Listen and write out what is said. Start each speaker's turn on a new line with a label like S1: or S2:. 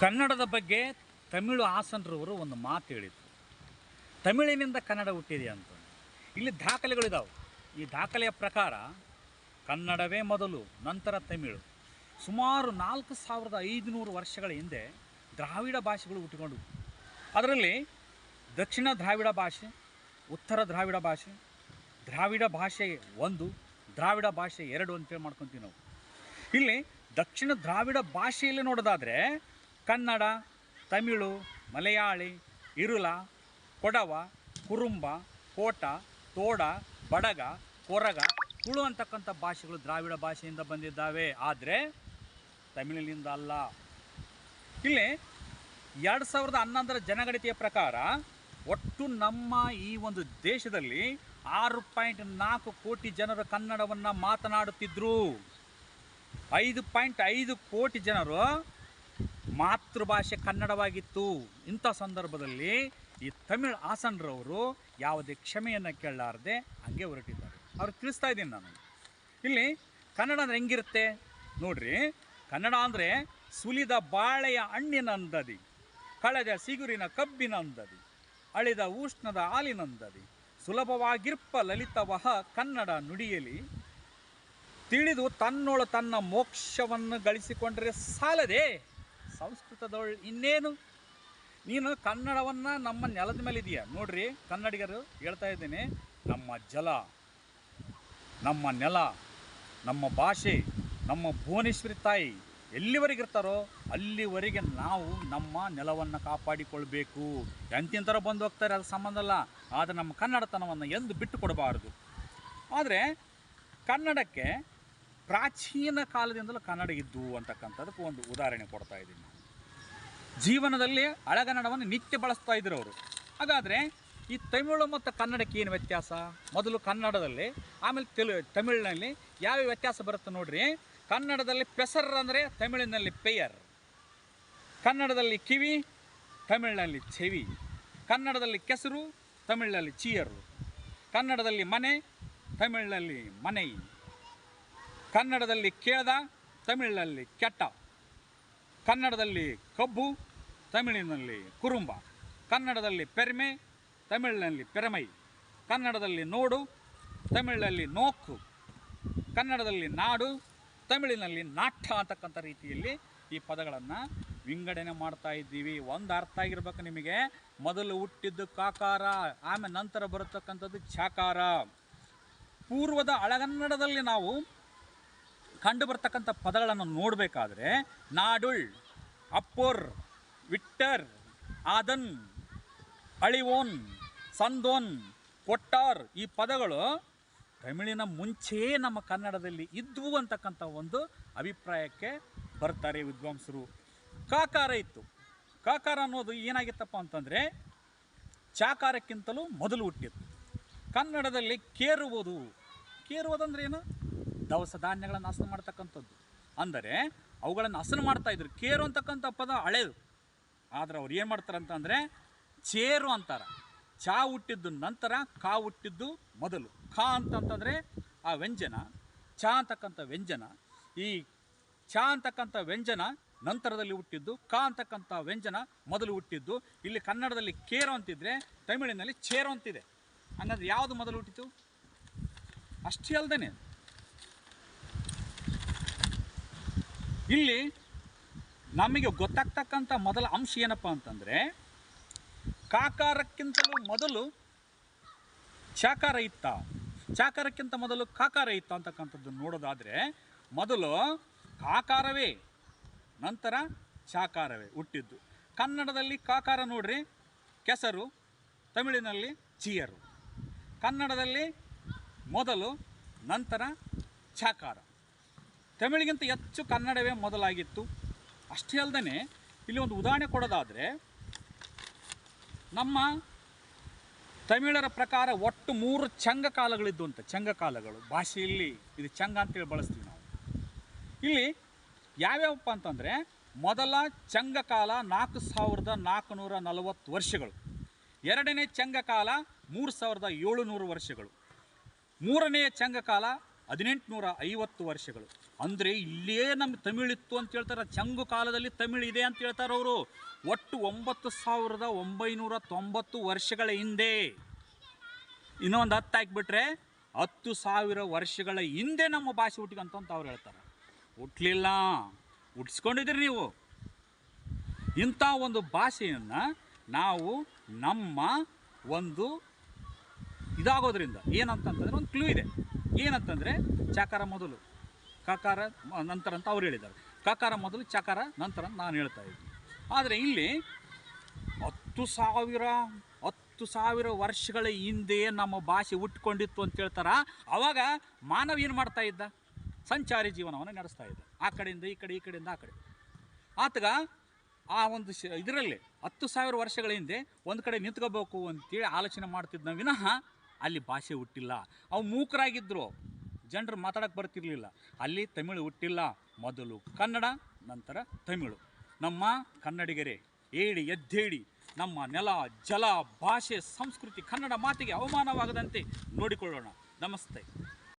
S1: ಕನ್ನಡದ ಬಗ್ಗೆ ತಮಿಳು ಹಾಸನ್ರವರು ಒಂದು ಮಾತು ಹೇಳಿದರು. ತಮಿಳಿನಿಂದ ಕನ್ನಡ ಹುಟ್ಟಿದೆ ಅಂತ. ಇಲ್ಲಿ ದಾಖಲೆಗಳಿದಾವೆ. ಈ ದಾಖಲೆಯ ಪ್ರಕಾರ ಕನ್ನಡವೇ ಮೊದಲು, ನಂತರ ತಮಿಳು. ಸುಮಾರು ನಾಲ್ಕು ಸಾವಿರದ ಐದುನೂರು ವರ್ಷಗಳ ಹಿಂದೆ ದ್ರಾವಿಡ ಭಾಷೆಗಳು ಹುಟ್ಟಿಕೊಂಡವು. ಅದರಲ್ಲಿ ದಕ್ಷಿಣ ದ್ರಾವಿಡ ಭಾಷೆ, ಉತ್ತರ ದ್ರಾವಿಡ ಭಾಷೆ ದ್ರಾವಿಡ ಭಾಷೆ ಒಂದು, ದ್ರಾವಿಡ ಭಾಷೆ ಎರಡು ಅಂತೇಳಿ ಮಾಡ್ಕೊತೀವಿ ನಾವು. ಇಲ್ಲಿ ದಕ್ಷಿಣ ದ್ರಾವಿಡ ಭಾಷೆಯಲ್ಲಿ ನೋಡೋದಾದರೆ ಕನ್ನಡ, ತಮಿಳು, ಮಲಯಾಳಿ ಇರುಲ ಕೊಡವ, ಕುರುಂಬ, ಕೋಟ, ತೋಡ, ಬಡಗ, ಕೊರಗ ತುಳು ಅಂತಕ್ಕಂಥ ಭಾಷೆಗಳು ದ್ರಾವಿಡ ಭಾಷೆಯಿಂದ ಬಂದಿದ್ದಾವೆ. ಆದರೆ ತಮಿಳಿನಿಂದ ಅಲ್ಲ. ಇಲ್ಲಿ ಎರಡು ಸಾವಿರದ ಹನ್ನೊಂದರ ಜನಗಣತಿಯ ಪ್ರಕಾರ ಒಟ್ಟು ನಮ್ಮ ಈ ಒಂದು ದೇಶದಲ್ಲಿ ಆರು ಪಾಯಿಂಟ್ ನಾಲ್ಕು ಕೋಟಿ ಜನರು ಕನ್ನಡವನ್ನು ಮಾತನಾಡುತ್ತಿದ್ದರು ಐದು ಪಾಯಿಂಟ್ ಐದು ಕೋಟಿ ಜನರು ಮಾತೃಭಾಷೆ ಕನ್ನಡವಾಗಿತ್ತು. ಇಂಥ ಸಂದರ್ಭದಲ್ಲಿ ಈ ತಮಿಳ್ ಹಾಸನರವರು ಯಾವುದೇ ಕ್ಷಮೆಯನ್ನು ಕೇಳಲಾರದೆ ಹಂಗೆ ಹೊರಟಿದ್ದಾರೆ. ಅವ್ರಿಗೆ ತಿಳಿಸ್ತಾ ಇದ್ದೀನಿ ನಾನು. ಇಲ್ಲಿ ಕನ್ನಡ ಅಂದರೆ ಹೆಂಗಿರುತ್ತೆ? ನೋಡ್ರಿ, ಕನ್ನಡ ಅಂದರೆ ಸುಲಿದ ಬಾಳೆಯ ಹಣ್ಣಿನಂದದಿ ಕಳೆದ ಸಿಗುರಿನ ಕಬ್ಬಿನಂದದಿ ಅಳಿದ ಉಷ್ಣದ ಹಾಲಿನಂದದಿ ಸುಲಭವಾಗಿರ್ಪ ಲಲಿತವಹ ಕನ್ನಡ ನುಡಿಯಲಿ, ತಿಳಿದು ತನ್ನೊಳ ತನ್ನ ಮೋಕ್ಷವನ್ನು ಗಳಿಸಿಕೊಂಡರೆ ಸಾಲದೆ? ಸಂಸ್ಕೃತದೊಳ್ ಇನ್ನೇನು? ನೀನು ಕನ್ನಡವನ್ನು ನಮ್ಮ ನೆಲದ ಮೇಲೆ ಇದೆಯಾ ನೋಡ್ರಿ, ಕನ್ನಡಿಗರು ಹೇಳ್ತಾ ಇದ್ದೇನೆ, ನಮ್ಮ ಜಲ, ನಮ್ಮ ನೆಲ, ನಮ್ಮ ಭಾಷೆ, ನಮ್ಮ ಭುವನೇಶ್ವರಿ ತಾಯಿ ಎಲ್ಲಿವರೆಗೆ ಇರ್ತಾರೋ ಅಲ್ಲಿವರೆಗೆ ನಾವು ನಮ್ಮ ನೆಲವನ್ನು ಕಾಪಾಡಿಕೊಳ್ಬೇಕು. ಎಂತಿಂತರ ಬಂದು ಹೋಗ್ತಾರೆ, ಅದು ಸಂಬಂಧ ಅಲ್ಲ ಆದರೆ ನಮ್ಮ ಕನ್ನಡತನವನ್ನು ಎಂದು ಬಿಟ್ಟು ಕೊಡಬಾರದು ಆದರೆ ಕನ್ನಡಕ್ಕೆ ಪ್ರಾಚೀನ ಕಾಲದಿಂದಲೂ ಕನ್ನಡ ಇದ್ದು ಅಂತಕ್ಕಂಥದ್ದಕ್ಕೆ ಒಂದು ಉದಾಹರಣೆ ಕೊಡ್ತಾ ಇದ್ದೀನಿ. ಜೀವನದಲ್ಲಿ ಹಳೆಗನ್ನಡವನ್ನು ನಿತ್ಯ ಬಳಸ್ತಾ ಇದ್ರು ಅವರು. ಹಾಗಾದರೆ ಈ ತಮಿಳು ಮತ್ತು ಕನ್ನಡಕ್ಕೆ ಏನು ವ್ಯತ್ಯಾಸ? ಮೊದಲು ಕನ್ನಡದಲ್ಲಿ, ಆಮೇಲೆ ತೆಲು, ತಮಿಳಿನಲ್ಲಿ ಯಾವ ವ್ಯತ್ಯಾಸ ಬರುತ್ತೆ ನೋಡ್ರಿ? ಕನ್ನಡದಲ್ಲಿ ಪೆಸರ್ ಅಂದರೆ ತಮಿಳಿನಲ್ಲಿ ಪೇಯರ್. ಕನ್ನಡದಲ್ಲಿ ಕಿವಿ, ತಮಿಳಿನಲ್ಲಿ ಚೆವಿ. ಕನ್ನಡದಲ್ಲಿ ಕೆಸರು, ತಮಿಳಿನಲ್ಲಿ ಚೀಯರು. ಕನ್ನಡದಲ್ಲಿ ಮನೆ, ತಮಿಳಿನಲ್ಲಿ ಮನೆ. ಕನ್ನಡದಲ್ಲಿ ಕೇಳ್ದ ತಮಿಳಿನಲ್ಲಿ ಕೆಟ್ಟ. ಕನ್ನಡದಲ್ಲಿ ಕಬ್ಬು, ತಮಿಳಿನಲ್ಲಿ ಕುರುಂಬ. ಕನ್ನಡದಲ್ಲಿ ಪೆರ್ಮೆ, ತಮಿಳಿನಲ್ಲಿ ಪೆರಮೈ. ಕನ್ನಡದಲ್ಲಿ ನೋಡು ತಮಿಳಿನಲ್ಲಿ ನೋಕು. ಕನ್ನಡದಲ್ಲಿ ನಾಡು, ತಮಿಳಿನಲ್ಲಿ ನಾಟ್ಯ ಅಂತಕ್ಕಂಥ ರೀತಿಯಲ್ಲಿ ಈ ಪದಗಳನ್ನು ವಿಂಗಡಣೆ ಮಾಡ್ತಾ ಇದ್ದೀವಿ. ಒಂದು ಅರ್ಥ ಆಗಿರ್ಬೇಕು ನಿಮಗೆ. ಮೊದಲು ಹುಟ್ಟಿದ್ದು ಕಾಕಾರ, ಆಮೇಲೆ ನಂತರ ಬರತಕ್ಕಂಥದ್ದು ಚಾಕಾರ. ಪೂರ್ವದ ಹಳಗನ್ನಡದಲ್ಲಿ ನಾವು ಕಂಡು ಬರ್ತಕ್ಕಂಥ ಪದಗಳನ್ನು ನೋಡಬೇಕಾದ್ರೆ ನಾಡುಳ್, ಅಪ್ಪೋರ್, ವಿಟ್ಟರ್, ಆದನ್, ಅಳಿವೋನ್, ಸಂದೋನ್, ಕೊಟ್ಟಾರ್ ಈ ಪದಗಳು ತಮಿಳಿನ ಮುಂಚೆಯೇ ನಮ್ಮ ಕನ್ನಡದಲ್ಲಿ ಇದ್ವು ಅಂತಕ್ಕಂಥ ಒಂದು ಅಭಿಪ್ರಾಯಕ್ಕೆ ಬರ್ತಾರೆ ವಿದ್ವಾಂಸರು. ಕಾಕಾರ ಇತ್ತು. ಕಾಕಾರ ಅನ್ನೋದು ಏನಾಗಿತ್ತಪ್ಪ ಅಂತಂದರೆ ಚಾಕಾರಕ್ಕಿಂತಲೂ ಮೊದಲು ಹುಟ್ಟಿತ್ತು ಕನ್ನಡದಲ್ಲಿ ಕೇರುವುದು. ಕೇರುವುದಂದ್ರೆ ಏನು? ದವಸ ಧಾನ್ಯಗಳನ್ನು ಹಸನು ಮಾಡ್ತಕ್ಕಂಥದ್ದು. ಅಂದರೆ ಅವುಗಳನ್ನು ಹಸನು ಮಾಡ್ತಾಯಿದ್ರು ಕೇರು ಅಂತಕ್ಕಂಥ ಪದ ಹಳೇದು. ಆದರೆ ಅವ್ರು ಏನು ಮಾಡ್ತಾರೆ ಅಂತಂದರೆ ಚೇರು ಅಂತಾರೆ. ಚಾ ಹುಟ್ಟಿದ್ದು ನಂತರ ಕಾ ಹುಟ್ಟಿದ್ದು ಮೊದಲು. ಖಾ ಅಂತಂತಂದರೆ ಆ ವ್ಯಂಜನ, ಚಾ ಅಂತಕ್ಕಂಥ ವ್ಯಂಜನ, ಈ ಚಾ ಅಂತಕ್ಕಂಥ ವ್ಯಂಜನ ನಂತರದಲ್ಲಿ ಹುಟ್ಟಿದ್ದು, ಕಾ ಅಂತಕ್ಕಂಥ ವ್ಯಂಜನ ಮೊದಲು ಹುಟ್ಟಿದ್ದು. ಇಲ್ಲಿ ಕನ್ನಡದಲ್ಲಿ ಕೇರು ಅಂತಿದ್ರೆ ತಮಿಳಿನಲ್ಲಿ ಚೇರು ಅಂತಿದೆ. ಹಂಗಂದ್ರೆ ಯಾವುದು ಮೊದಲು ಹುಟ್ಟಿತು? ಅಷ್ಟೇ ಅಲ್ದೇನೆ. ಇಲ್ಲಿ ನಮಗೆ ಗೊತ್ತಾಗ್ತಕ್ಕಂಥ ಮೊದಲ ಅಂಶ ಏನಪ್ಪ ಅಂತಂದರೆ, ಕಾಕಾರಕ್ಕಿಂತಲೂ ಮೊದಲು ಚಾಕಾರ ಇತ್ತ. ಚಾಕಾರಕ್ಕಿಂತ ಮೊದಲು ಕಾಕಾರ ಇತ್ತ ಅಂತಕ್ಕಂಥದ್ದು ನೋಡೋದಾದರೆ, ಮೊದಲು ಕಾಕಾರವೇ, ನಂತರ ಚಾಕಾರವೇ ಹುಟ್ಟಿದ್ದು. ಕನ್ನಡದಲ್ಲಿ ಕಾಕಾರ ನೋಡ್ರಿ, ಕೆಸರು, ತಮಿಳಿನಲ್ಲಿ ಚೀಯರು. ಕನ್ನಡದಲ್ಲಿ ಮೊದಲು, ನಂತರ ಚಾಕಾರ. ತಮಿಳಿಗಿಂತ ಹೆಚ್ಚು ಕನ್ನಡವೇ ಮೊದಲಾಗಿತ್ತು. ಅಷ್ಟೇ ಅಲ್ಲದೆ ಇಲ್ಲಿ ಒಂದು ಉದಾಹರಣೆ ಕೊಡೋದಾದರೆ ನಮ್ಮ ತಮಿಳರ ಪ್ರಕಾರ ಒಟ್ಟು ಮೂರು ಚಂಗ ಕಾಲಗಳಿದ್ದು ಅಂತ, ಚಂಗ ಕಾಲಗಳು. ಭಾಷೆಯಲ್ಲಿ ಇದು ಚಂಗ ಅಂತೇಳಿ ಬಳಸ್ತೀವಿ ನಾವು. ಇಲ್ಲಿ ಯಾವ್ಯಾವಪ್ಪ ಅಂತಂದರೆ ಮೊದಲ ಚಂಗಕಾಲ ನಾಲ್ಕು ಸಾವಿರದ ನಾಲ್ಕುನೂರ ನಲವತ್ತು ವರ್ಷಗಳು. ಎರಡನೇ ಚಂಗಕಾಲ ಮೂರು ಸಾವಿರದ ಏಳುನೂರು ವರ್ಷಗಳು. ಮೂರನೆಯ ಚಂಗಕಾಲ ಹದಿನೆಂಟುನೂರ ಐವತ್ತು ವರ್ಷಗಳು. ಅಂದರೆ ಇಲ್ಲೇ ನಮ್ಮ ತಮಿಳಿತ್ತು ಅಂತ ಹೇಳ್ತಾರೆ. ಚಂಗು ಕಾಲದಲ್ಲಿ ತಮಿಳು ಇದೆ ಅಂತ ಹೇಳ್ತಾರೆ ಅವರು. ಒಟ್ಟು ಒಂಬತ್ತು ಸಾವಿರದ ಒಂಬೈನೂರ ತೊಂಬತ್ತು ವರ್ಷಗಳ ಹಿಂದೆ. ಇನ್ನೊಂದು ಹತ್ತು ಹಾಕಿಬಿಟ್ರೆ ಹತ್ತು ಸಾವಿರ ವರ್ಷಗಳ ಹಿಂದೆ ನಮ್ಮ ಭಾಷೆ ಹುಟ್ಟಿಗಂತ ಅಂತ ಅವ್ರು ಹೇಳ್ತಾರೆ. ಹುಟ್ಟಲಿಲ್ಲ ಹುಟ್ಟಿಸ್ಕೊಂಡಿದ್ದೀರಿ ನೀವು. ಇಂಥ ಒಂದು ಭಾಷೆಯನ್ನು ನಾವು ನಮ್ಮ ಒಂದು ಇದಾಗೋದ್ರಿಂದ ಏನಂತಂತಂದ್ರೆ ಒಂದು ಕ್ಲೂ ಇದೆ. ಏನಂತಂದರೆ ಚಕಾರ ಮೊದಲು. ಕಕಾರ ನಂತರ ಅಂತ ಅವ್ರು ಹೇಳಿದ್ದಾರೆ. ಕಕಾರ ಮೊದಲು, ಚಕಾರ ನಂತರ ನಾನು ಹೇಳ್ತಾ ಇದ್ದೀನಿ. ಆದರೆ ಇಲ್ಲಿ ಹತ್ತು ಸಾವಿರ ಹತ್ತು ಸಾವಿರ ವರ್ಷಗಳ ಹಿಂದೆ ನಮ್ಮ ಭಾಷೆ ಹುಟ್ಕೊಂಡಿತ್ತು ಅಂತ ಹೇಳ್ತಾರ? ಅವಾಗ ಮಾನವ ಏನು ಮಾಡ್ತಾ ಇದ್ದ? ಸಂಚಾರಿ ಜೀವನವನ್ನು ನಡೆಸ್ತಾ ಇದ್ದ. ಆ ಕಡೆಯಿಂದ, ಈ ಕಡೆ, ಈ ಕಡೆಯಿಂದ, ಆ ಕಡೆ. ಆತಗ ಆ ಒಂದು ಇದರಲ್ಲಿ ಹತ್ತು ಸಾವಿರ ವರ್ಷಗಳ ಹಿಂದೆ ಒಂದು ಕಡೆ ನಿಂತ್ಕೋಬೇಕು ಅಂತೇಳಿ ಆಲೋಚನೆ ಮಾಡ್ತಿದ್ದ ವಿನಃ ಅಲ್ಲಿ ಭಾಷೆ ಹುಟ್ಟಿಲ್ಲ. ಅವು ಮೂಕರಾಗಿದ್ದರು ಜನರು ಮಾತಾಡೋಕ್ಕೆ ಬರ್ತಿರಲಿಲ್ಲ. ಅಲ್ಲಿ ತಮಿಳು ಹುಟ್ಟಿಲ್ಲ. ಮೊದಲು ಕನ್ನಡ, ನಂತರ ತಮಿಳು. ನಮ್ಮ ಕನ್ನಡಿಗರೇ, ಏಡಿ ಎದ್ದೇಳಿ ನಮ್ಮ ನೆಲ, ಜಲ, ಭಾಷೆ, ಸಂಸ್ಕೃತಿ, ಕನ್ನಡ ಮಾತಿಗೆ ಅವಮಾನವಾಗದಂತೆ ನೋಡಿಕೊಳ್ಳೋಣ. ನಮಸ್ತೆ.